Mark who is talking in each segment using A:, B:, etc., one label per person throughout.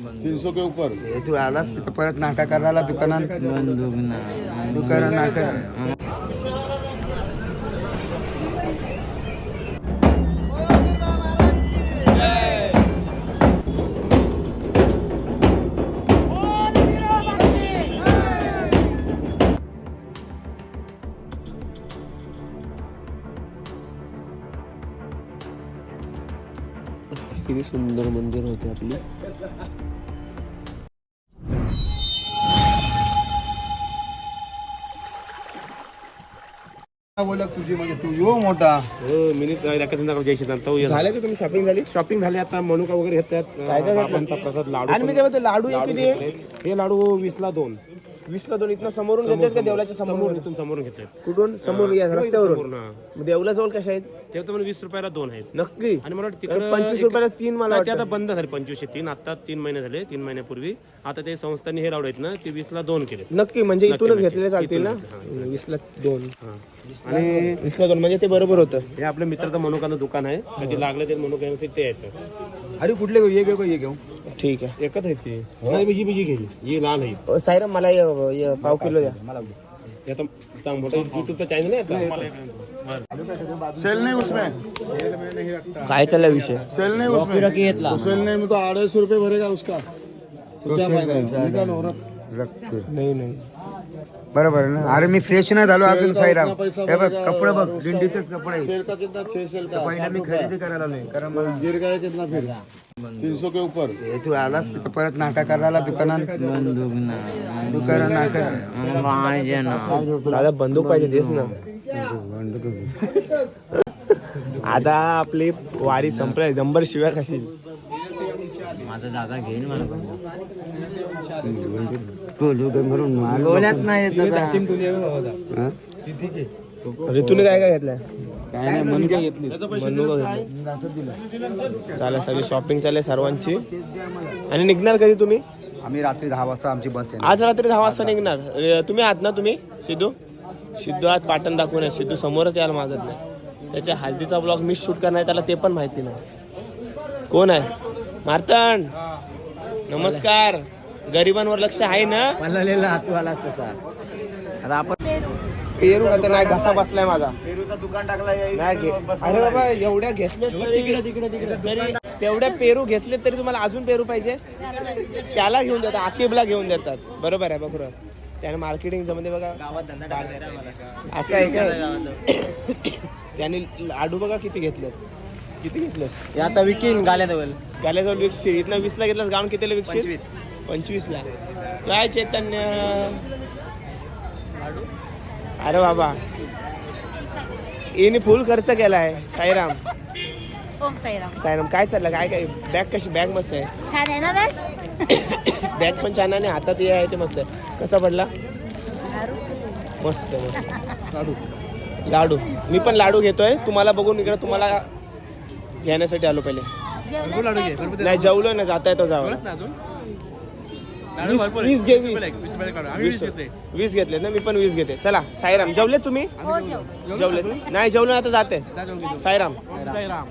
A: तीन सौ के ऊपर
B: तू आलास परत नाका करायला दुकानात? दुकानात नाका
C: सुंदर मंदिर होते आपली.
A: बोला तुझी म्हणजे तू यो मोठा.
C: मिनिट झाले का तुम्ही शॉपिंग झाली? शॉपिंग झाली आता मनुका वगैरे घेतात काय काय प्रसाद लाडू आणि मी काय म्हणतो लाडू हे किती आहे? हे लाडू वीसला दोन. वीसला दोन इथनं समोरून घेतात का देवलाच्या समोरून? इथून समोरून घेतात. कुठून? समोर या रस्त्यावरून. मग देवला जवळ कशा आहेत? ते तर वीस रुपयाला दोन आहेत. नक्की. आणि मला पंचवीस रुपयाला तीन मला वाटतं.
D: आता बंद झाले पंचवीसशे तीन. आता तीन महिने झाले तीन महिन्यापूर्वी. आता ते संस्थांनी हे लावले आहेत ना ते वीसला दोन केले.
C: नक्की म्हणजे इथूनच घेतलेले चालतील ना? वीसला दोन. आणि वीसला दोन म्हणजे ते बरोबर होतं.
D: हे आपल्या मित्राचं मनुकाचं दुकान आहे. कधी लागलं ते मनुका ते येतं.
A: अरे कुठले ये घेऊ ये घेऊ.
C: ठीक आहे
D: एकच आहेत ते. नाही, बिज़ी बिज़ी घेली ही लहान आहे.
C: अ, सायरम मला य- य- पाव किलो द्या.
D: हे आता चांग- मोठं युट्यूबचा चॅनल आहे आता.
A: सेल नहीं उसमें.
C: काय चाललाय विषय?
A: सेल नहीं उसमें. तो सेल नहीं में तो अढ़ाई सौ रुपये भरेगा उसका. तो क्या फ़ायदा है निकालो रख
C: नाही नाही.
B: बरोबर ना? अरे मी फ्रेश नाही झालो अजून साईराम. हे बघ कपडे बघ दिंडीचेच कपडे आहेत.
A: सेल का कितना? छह सेल का?
B: पहिला मी खरेदी करायला नाही कारण मला.
A: गिर गए कितना फिर? तीन सौ के ऊपर.
B: हे तू आलास तर परत नाका करायला दुकानात? दुकानात नाका
C: दादा बंदूक पाहिजे देस ना. आता आपली वारी संपलाय नंबर शिवाय कशी
B: म्हणून बोलत नाही.
C: ऋतूने काय काय घेतलंय?
B: काय नाही म्हणून काय घेतली.
C: चालेल सगळी शॉपिंग चालेल सर्वांची. आणि निघणार कधी तुम्ही?
B: आम्ही रात्री दहा वाजता आमची बस आहे.
C: आज रात्री दहा वाजता निघणार. तुम्ही आहात ना तुम्ही सिद्धू? सिद्धू आज पाटण दाखवून आहे. सिद्धू समोरच यायला मागत नाही. त्याच्या हल्दीचा ब्लॉग मी शूट करणार त्याला ते पण माहिती नाही. कोण आहे? मार्तंड नमस्कार. गरिबांवर लक्ष आहे ना?
B: हातू आलास तसा आता आपण
C: पेरू आता नाही घसा बसलाय माझा.
B: पेरूचं दुकान टाकला
C: नाही घे अरे बाबा एवढ्या घेतले तरी तेवढ्या पेरू घेतले तरी तुम्हाला अजून पेरू पाहिजे? त्याला घेऊन देतात आकिबला घेऊन देतात. बरोबर आहे बरोबर त्याने मार्केटिंगमध्ये बघा. असं आहे का? त्याने लाडू बघा किती घेतलेत. किती घेतलेत?
B: आता विकीन गाल्याजवळ.
C: गाल्याजवळ विकशील. इथनं वीसला घेतलास गाऊन कितीला विकशील? पंचवीसला. काय चैतन्य? अरे बाबा. येणे फुल खर्च केलाय. साईराम.
E: ओम साईराम.
C: साईराम काय चाललं? काय काय? बॅग कशी? बॅग मस्त आहे.
E: छान आहे ना बॅग?
C: बॅग पण छान आहे आणि हातात हे आहे ते मस्त आहे. कसा पडला? मस्त मस्त. लाडू. लाडू मी पण लाडू घेतोय. तुम्हाला बघून इकडे तुम्हाला घेण्यासाठी आलो पहिले. नाही जेवलो ना. जाता येतो जावं वीस वीस घे वीस वीस. वीस घेतले. ना मी पण वीस घेते. चला साईराम जेवले तुम्ही?
E: हो जेव
C: जेवले. नाही जेवलं आता जाते. साईराम. साईराम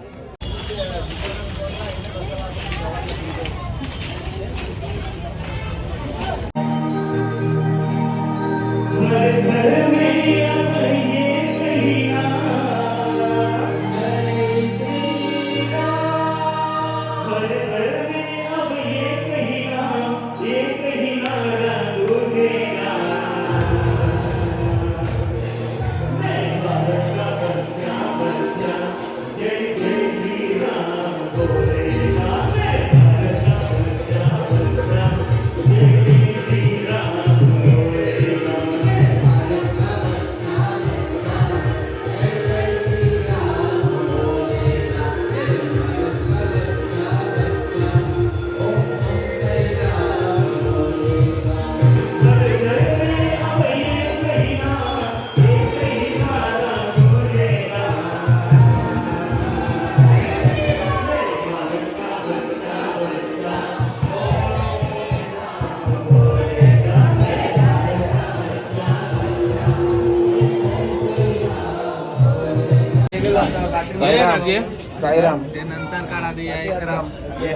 C: साईराम.
B: नंतर काढा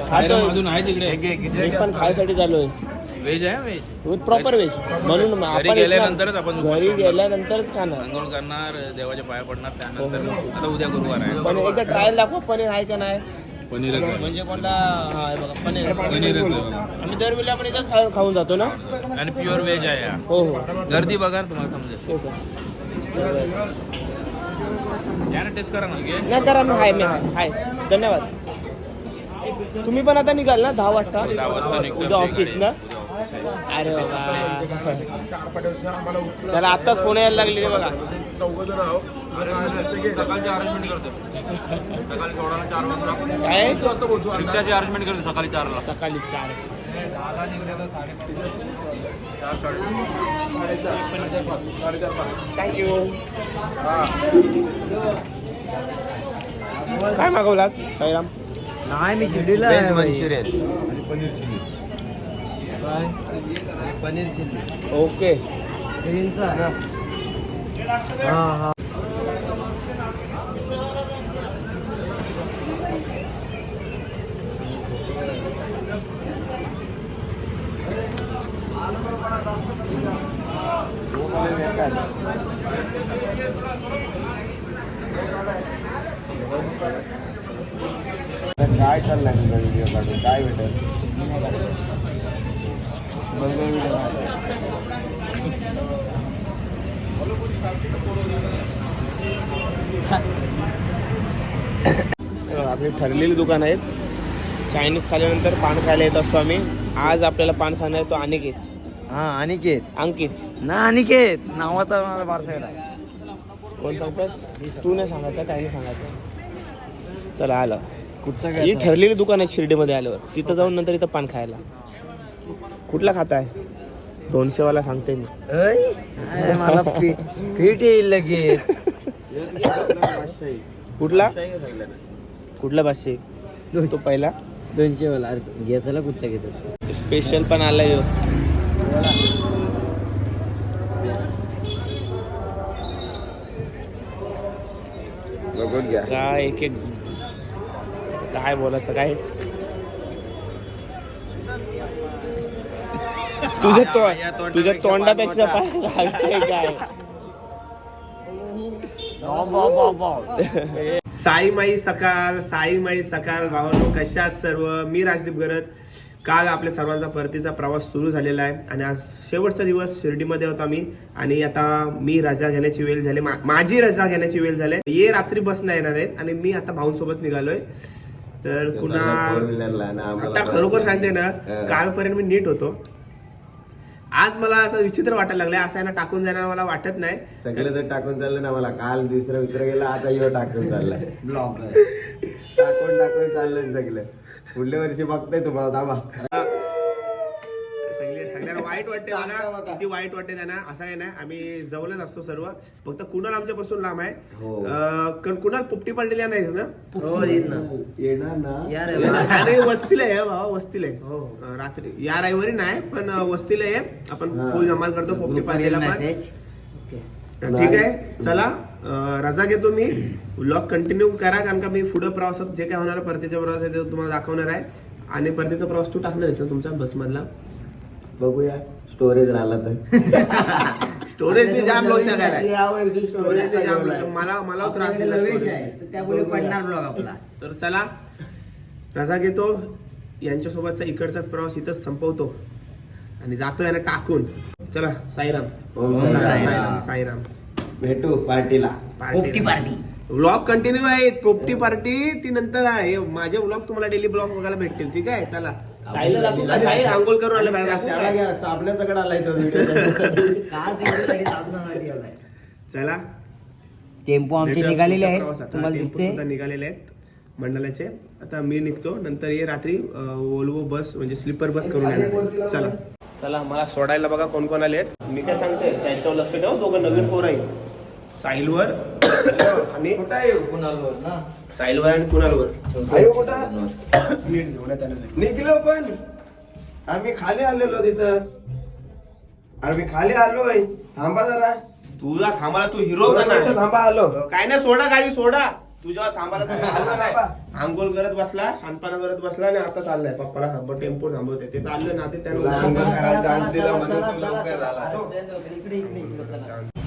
C: खातो
F: आहे तिकडे.
C: पण खायसाठी चालू आहे
F: व्हेज आहे व्हेज
C: विथ प्रॉपर व्हेज म्हणून आपण
F: गेल्यानंतरच
C: इथं-
F: आपण
C: घरी गेल्यानंतरच खाणार.
F: आंघोळ करणार देवाच्या पाया पडणार त्यानंतर आता उद्या गुरुवार आहे.
C: पण एकदा ट्रायल दाखवा पनीर आहे का नाही.
F: पनीरच
C: म्हणजे कोणता हा हे बघा पनीर.
F: बघा.
C: आम्ही दरवेळी आपण इथंच खा- खाऊन जातो ना?
F: आणि प्युअर व्हेज आहे हा.
C: हो हो.
F: गर्दी बघा तुम्हाला समजेल
C: तेच आहे.
F: या ना टेस्ट करा ना घे.
C: नाही करा मी हाय मी हाय. हाय. धन्यवाद. तुम्ही पण आता निघाल ना? दहा वाजता.
F: वाजता
C: उद्या ऑफिस ना? अरे त्याला आत्ताच फोन यायला लागले रे बघा. काय?
F: रिक्षाची अरेंजमेंट करतो सकाळी चारला.
C: सकाळी चार. थँक्यू काय मागवलात साईराम?
B: नाही मी शिर्डीला आहे मंचुरियन. पनीर चिल्ली.
C: ओके.
B: हा हा.
A: काय चाललंय तुझा व्हिडिओ काढून काय भेटेल?
C: आपली ठरलेली दुकान आहेत. चायनीज खाल्यानंतर पान खायला येत असतो आम्ही आज आपल्याला पान सांगणार तो अनिकेत.
B: हा अनिकेत.
C: अंकित.
B: ना अनिकेत. नावाचा मला बारसाईड आहे
C: कोण सांगतोस तू नाही सांगायचं काही नाही सांगायचं. चला आलं.
B: कुठचा
C: ही
B: काय
C: ठरलेली दुकान आहे शिर्डीमध्ये आल्यावर. तिथं जाऊन नंतर इथं पान खायला. कुठला खाताय दोनशेवाला सांगते मी.
B: अरे मला फि- फिट येईल लगेच.
C: कुठला? कुठला पाचशे? तो पहिला?
B: दोनशे वाला अरे घ्यायचा कुठचा घेतस?
C: स्पेशल पण आलाय ह्यो.
A: बघून घ्या.
C: काय एक एक काय बोलायचं काय? तुझ्या तो तुझ्या तोंडापेक्षा लागतंय काय? साई माई सकाळ साई माई सकाळ भावानो कशात सर्व? मी राजदीप गरत काल आपल्या सर्वांचा परतीचा प्रवास सुरू झालेला आहे आणि आज शेवटचा दिवस शिर्डीमध्ये होता मी आणि आता मी रजा घेण्याची वेळ झाली. मा- माझी रजा घेण्याची वेळ झाली. ये रात्री बसला येणार आहेत आणि मी आता भाऊंसोबत निघालोय. तर कुणा आता खरोखर सांगते ना कालपर्यंत मी नीट होतो. आज मला असं विचित्र वाटायला लागलं असं आहे ना टाकून जाणार मला वाटत नाही.
A: सगळं तर टाकून चाललं ना मला काल दुसरं मित्र गेला आता यो टाकून चाललाय
B: ब्लॉग
A: टाकून टाकून चाललंय सगळं. पुढल्या वर्षी बघताय तुम्हाला थांबा.
C: सगळे सगळ्यांना वाईट वाटते मला किती वाईट वाटते त्यांना. असं आहे ना आम्ही जवळच असतो सर्व. फक्त कुणाल आमच्यापासून लांब आहे.
A: हो.
C: कारण कुणाल पुपटी पाडलेल्या नाहीस ना?
A: येणार ना.
C: आणि वस्तीला आहे भावा वस्तीला आहे. रात्री. या रविवारी नाही पण वस्तीला आहे. आपण
A: हा.
C: फुल धमाल करतो पोपटी पाडलेला तर ठीक आहे. चला रजा घेतो मी. व्लॉग कंटिन्यू करा कारण का मी पुढं प्रवासात जे काय होणार आहे परतीचा प्रवास आहे ते तुम्हाला दाखवणार आहे. आणि परतीचा प्रवास तू टाकणार आहेस ना तुमच्या बसमधला?
A: बघूया. स्टोरेज राहिला तर.
C: स्टोरेज मी जाम लोचा काय. मला मला त्रास दिला.
B: त्यामुळे पडणार ब्लॉग आपला.
C: तर चला रजा घेतो. यांच्यासोबतचा इकडचाच प्रवास इथंच संपवतो. आणि जातो यांना टाकून. चला साईराम.
B: साईराम
C: साईराम.
A: भेटू पार्टीला.
B: पोपटी पार्टी.
C: व्लॉग कंटिन्यू आहे. पोपटी पार्टी ती नंतर आहे. माझे व्लॉग तुम्हाला डेली ब्लॉग बघायला भेटतील. ठीक आहे? चला. साईला आंघोळ करून आले बाहेर
A: साबण्या सगळं आलाय तो व्हिडिओ
C: चला.
B: टेम्पो आमचे निघालेले आहेत. तुम्हाला दिसते.
C: निघालेले आहेत. मंडळाचे. आता मी निघतो. नंतर ये रात्री वोल्वो बस म्हणजे स्लीपर बस करून येणार. चला. चला मला सोडायला बघा कोण कोण आले मी काय सांगते त्यांच्यावर लक्ष ठेव. दोघं नवीन पोर आहे साहिलवर. आणि
A: कुणालवर ना?
C: साहिलवर आणि कुणालवर?
A: आहे कुठं?
C: नीट घेऊन या त्यांना.
A: निघलो पण. आम्ही खाली आलेलो तिथं. अरे मी खाली आलोय. थांबा जरा.
C: तुला थांबाला तू हिरो
A: थांबा आलो.
C: काय नाही सोडा गाडी सोडा. तुझ्या थांबायला. आंघोळ करत बसला शांतपणा करत बसला आणि आता चाललाय. पप्पाला थांबव टेम्पो थांबवते. ते चाललं ना ते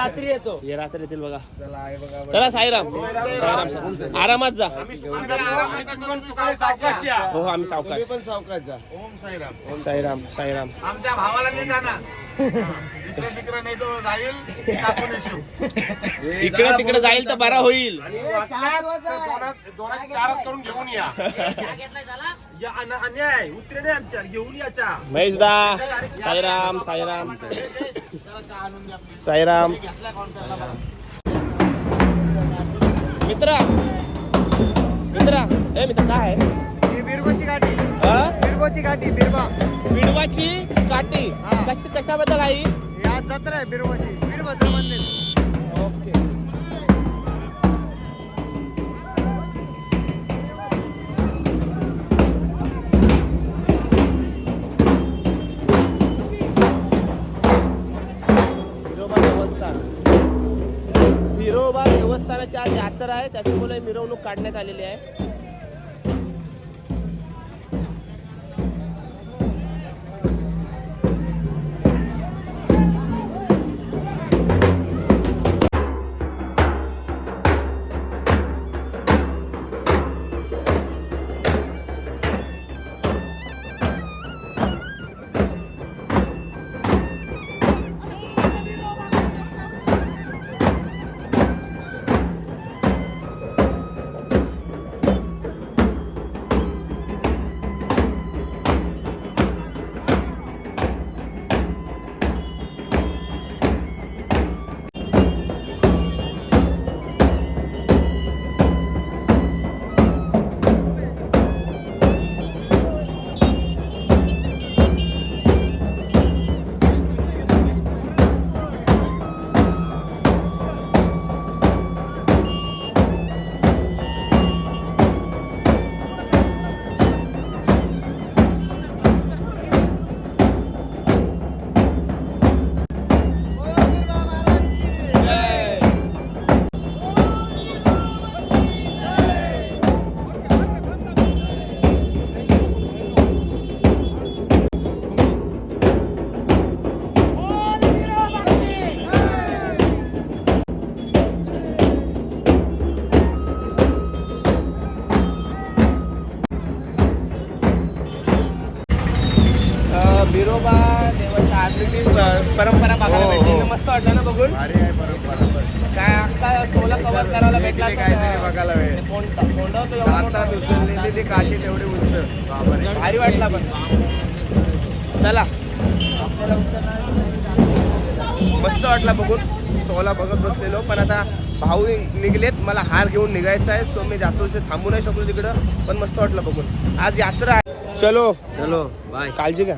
A: रात्री येतो.
C: ये रात्री येतील बघा. चला साईराम. साईराम आरामात जा. हो आम्ही सावकाश.
A: पण सावकाश जा.
G: ओम साईराम.
C: साईराम साईराम.
G: आमच्या भावाला आणा इकडे तिकडे नाही तो जाईल टाकून येशील.
C: इकडे तिकडे जाईल तर बरा होईल महेश दा साईराम साईराम.
G: त्याला चहा आणून द्या please.
C: साईराम
G: कॉन्सर्टला बघा
C: मित्रा. मित्रा. ए मित्र काय आहे?
A: बिरबोची गाठी.
C: हा?
A: बिरबोची गाठी बिरबा.
C: बिडवाची काठी. कश कशाबद्दल आई
A: या जत्रा आहे बिरबोची. वीरभद्र मंदिर.
C: विरोबा आज यात्रा आहे त्याच्यामुळे मिरवणूक काढण्यात आलेली आहे. परंपरा बघायला
A: हो,
C: भेटली.
A: हो.
C: मस्त वाटलं ना बघून?
A: भारी आहे परंपरा
C: काय अख्खा सोला कव्हर करायला भेटला
A: काहीतरी बघायला भेटेल.
C: कोणता कोणता होतो एवढा मोठा?
A: हातात उचललेली ती काठी तेवढी उंच. बापरे.
C: भारी वाटला पण. चला. मस्त वाटला बघून. सोला बघत बसलेलो. पण आता भाऊ निघलेत. मला हार घेऊन निघायचा आहे. सो मी जास्त उशीर थांबू नाही शकलो तिकडं. पण मस्त वाटलं बघून. आज यात्रा आहे. चलो.
A: चलो. बाय
C: काळजी घ्या.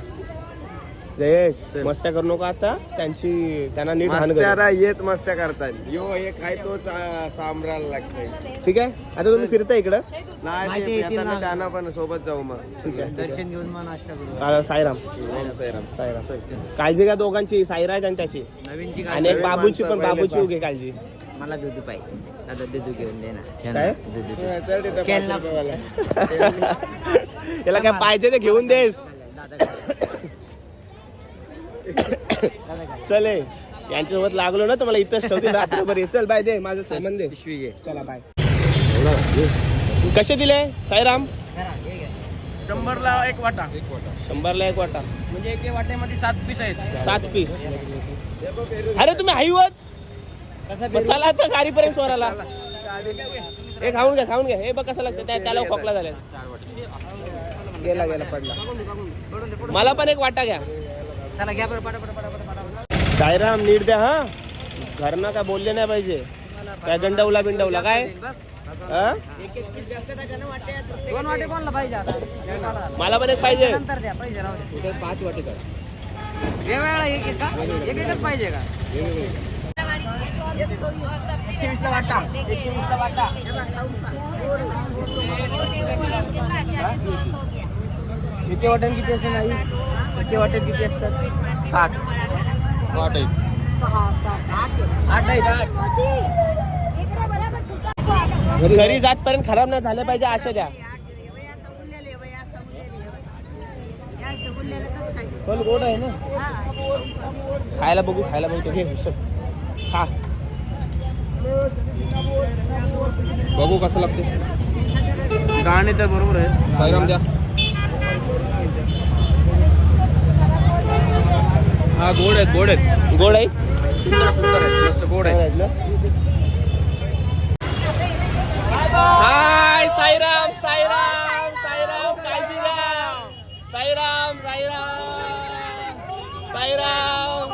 C: जयेश मस्त्या करू नका आता. त्यांची त्यांना नीट कर.
A: मस्त्याला येत मस्त्या करतात यो एक आहे तो चा- सांभाळायला लागतोय.
C: ठीक आहे? आता तुम्ही फिरता इकडं?
A: नाही ते येताना त्यांना पण सोबत जाऊ मग.
C: ठीक आहे.
A: दर्शन घेऊन मग नाश्ता करू.
C: साईराम. साईराम. काळजी घ्या दोघांची साईराज आणि त्याची.
A: नवीनची
C: आणि एक बाबूची पण बाबूची उघे काळजी.
B: मला दूध पाहिजे. दादा दूध घेऊन दे ना. छान.
C: काय?
B: दूध.
C: याला काय पाहिजे ते घेऊन देस. चले यांच्यासोबत लागलो ना तर मला इथंच ठेवतील रात्रभर ये. चल बाय दे माझं सामान दे.
A: पिशवी घे.
C: चला बाय. कसे दिले साईराम?
H: शंभरला एक वाटा.
C: शंभरला एक वाटा.
H: म्हणजे एके वाट्यामध्ये सात पीस आहेत.
C: सात पीस. अरे तुम्ही हाईवच? चला आता गाडीपर्यंत सोराला हे खाऊन घ्या खाऊन घ्या. हे बघ कसं लागतं. त्या- त्याला खोकला झाला गेला गेला पडला. मला पण एक वाटा घ्या.
B: चला घ्या बरं पटा पटा पटा पटा पटा
C: साईराम नीट द्या हा? घरनं काय बोलले नाही पाहिजे काय गंडवला बिंडवला काय? हा?
I: दोन वाटे कोणला पाहिजे आता
C: मला। पण एक पाहिजे।
I: नंतर द्या पैसे राहू द्या
C: पाच वाटे कर
I: वेगवेगळा एक एक का? एक एकच पाहिजे का? एकशे वीसला वाटा। एकशे वीसला वाटा। किती वाटण किती असते नाही किती वाटण किती असतात?
C: सात
I: सहा सात आठ. आहेत आठ.
C: घरी जातपर्यंत खराब नाही झाले पाहिजे अशा द्या. पण गोड आहे ना. खायला बघू खायला बघू हुसर खा.
F: बघू कसं लागते.
C: गाणे तर बरोबर आहे
F: साईराम द्या. हा गोड आहेत गोड आहेत.
C: गोड आहे
F: सुंदर सुंदर आहेत. मस्त गोड आहेत
C: हाय साईराम साईराम साईराम काळजी घ्या Sairam Sairam. Sairam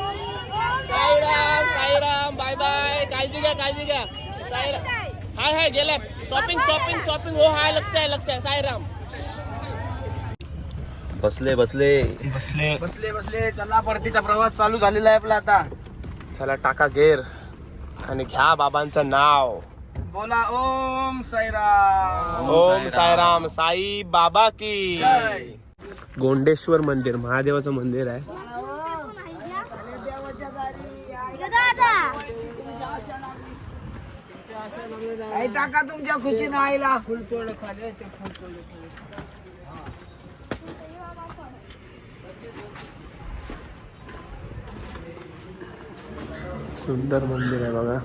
C: Sairam Sairam bye bye. काळजी घ्या काळजी घ्या. साईराम हाय हाय गेल्यात शॉपिंग शॉपिंग शॉपिंग हो हाय लक्ष आहे लक्ष आहे. साईराम.
J: बसले बसले.
C: बसले.
I: बसले बसले. चला परतीचा प्रवास चालू झालेला आहे आपला आता.
C: चला टाका गेर आणि घ्या बाबांचं नाव.
I: बोला ओम साईराम.
C: ओम साईराम. साई बाबा की. गोंडेश्वर मंदिर महादेवाचं मंदिर आहे.
I: टाका तुमच्या खुशीनं आईला. फुल तोड खाली ते फुल तोड
C: सुंदर मंदिर आहे बघा.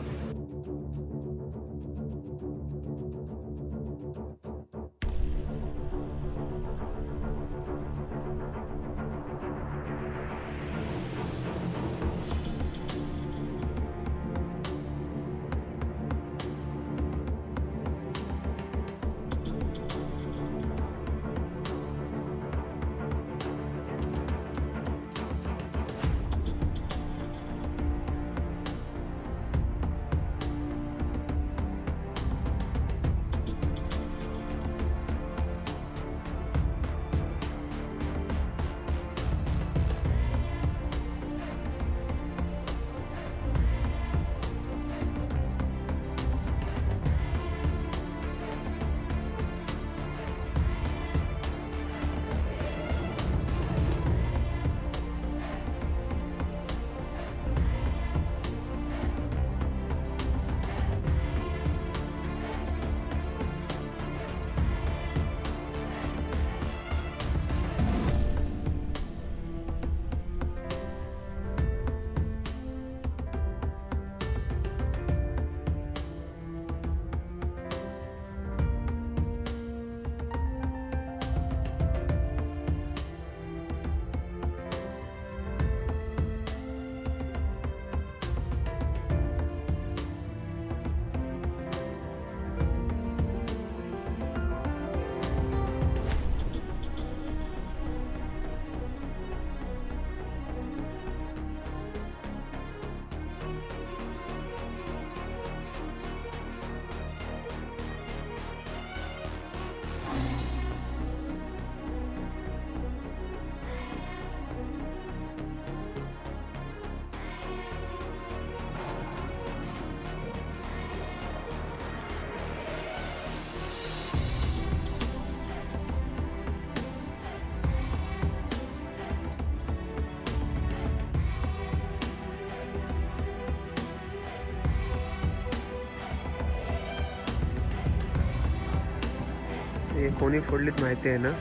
C: कोणी फोडलीत माहिती आहे ना?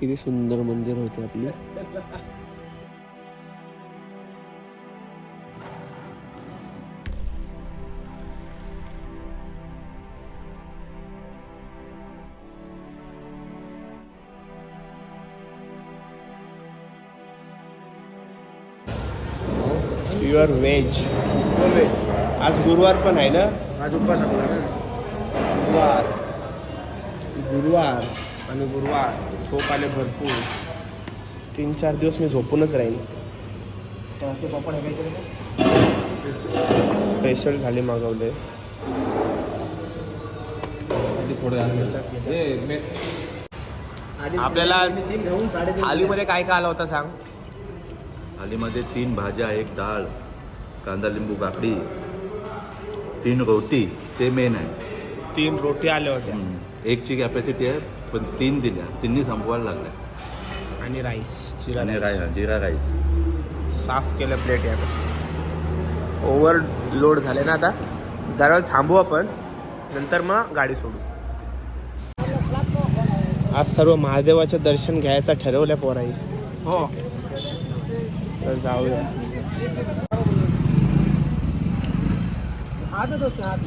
C: किती सुंदर मंदिर होते आपली. प्युअर व्हेज आज गुरुवार पण आहे ना?
H: आज आपला ना
C: गुरुवार. गुरुवार. आणि गुरुवार. झोप आले भरपूर. तीन चार दिवस मी झोपूनच राहीन. स्पेशल थाली मागवले. आपल्याला थालीमध्ये काय काय आलं होतं सांग?
J: थालीमध्ये तीन भाज्या एक डाळ. कांदा लिंबू काकडी तीन रोटी ते मेन आहे.
C: तीन रोटी आल्या होत्या.
J: हम्म. एकची कॅपॅसिटी आहे पण तीन दिल्या. तिन्ही संपवायला लागल्या.
C: आणि राईस
J: आणि राय जिरा राईस
C: साफ केलं प्लेट या ओव्हर लोड झाले ना आता. जरा वेळ थांबू आपण. नंतर मग गाडी सोडू. आज सर्व महादेवाचं दर्शन घ्यायचं ठरवलं पोराई.
H: हो.
C: तर जाऊया.
H: हात दोस्त आज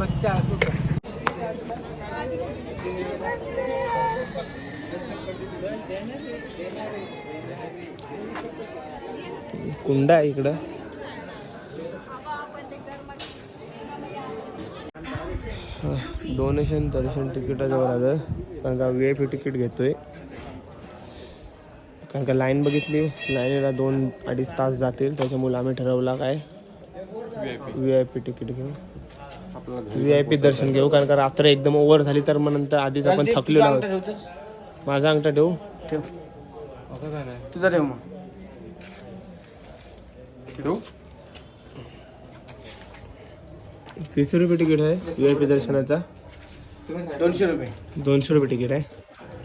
H: बच्चा
C: कुंडा आहे इकडं. डोनेशन दर्शन तिकिटाजवळ आलं कारण का वी आय पी तिकीट घेतोय. कारण का लाईन बघितली? लाईनीला दोन अडीच तास जातील. त्याच्यामुळे आम्ही ठरवला काय? व्ही आय पी तिकीट घेऊ. व्ही आय पी दर्शन घेऊ. कारण का रात्र एकदम ओव्हर झाली तर मग नंतर आधीच आपण थकलेलो आहोत. माझा अंगठा ठेवू?
H: तुझा ठेव मग.
C: किती रुपये तिकीट आहे? व्ही आय पी दर्शनाचा?
H: दोनशे रुपये.
C: दोनशे रुपये तिकीट आहे.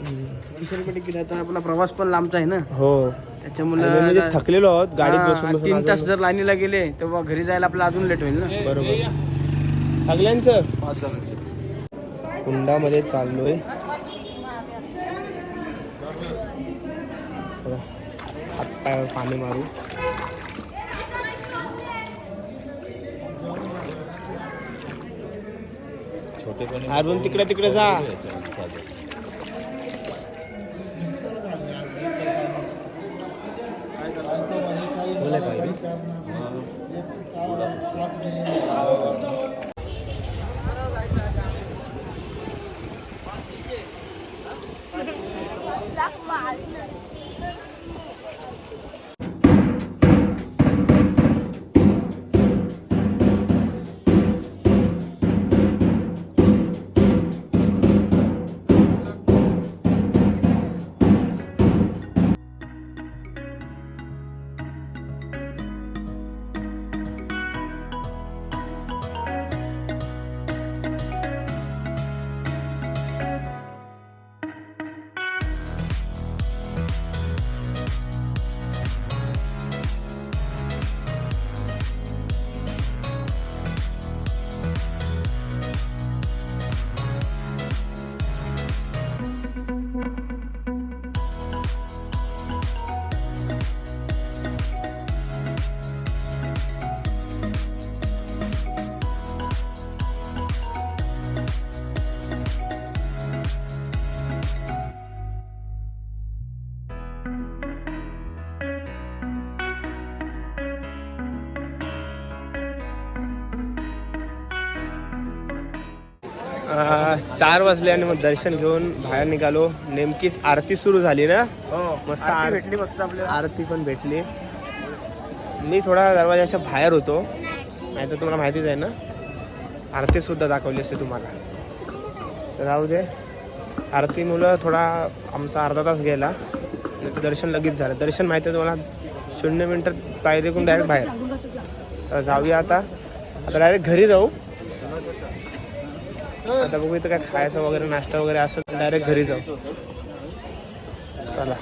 H: दोनशे रुपये तिकीट आहे तर आपला प्रवास पण लांबचा आहे ना?
C: हो.
H: त्याच्यामुळे
C: म्हणजे थकलेलो आहोत गाडीत बसून बसून
H: तीन तास जर लाईनीला गेले तेव्हा घरी जायला आपला अजून लेट होईल ना?
C: बरोबर. सगळ्यांचं? कुंडामध्ये चाललोय. हातपायावर पाणी मारू. अरुण तिकडे तिकडे जा. अं, चार वाजले आणि मग दर्शन घेऊन बाहेर निघालो. नेमकीच आरती सुरू झाली ना?
H: हो
C: मस्त
H: भेटली मस्त आपल्याला.
C: आरती पण भेटली. मी थोडा दरवाजाच्या बाहेर होतो. नाही तर तुम्हाला माहितीच आहे ना? आरती सुद्धा दाखवली असते तुम्हाला. तर राहू दे. आरती मुलं थोडा आमचा अर्धा तास गेला. दर्शन लगेच झालं. दर्शन माहिती आहे तुम्हाला? शून्य मिनटात पायरीकडून डायरेक्ट बाहेर. तर जाऊया आता. आता डायरेक्ट घरी जाऊ. आता बघू इथं काय खायचं वगैरे नाश्ता वगैरे असं डायरेक्ट घरी जाऊ. चला.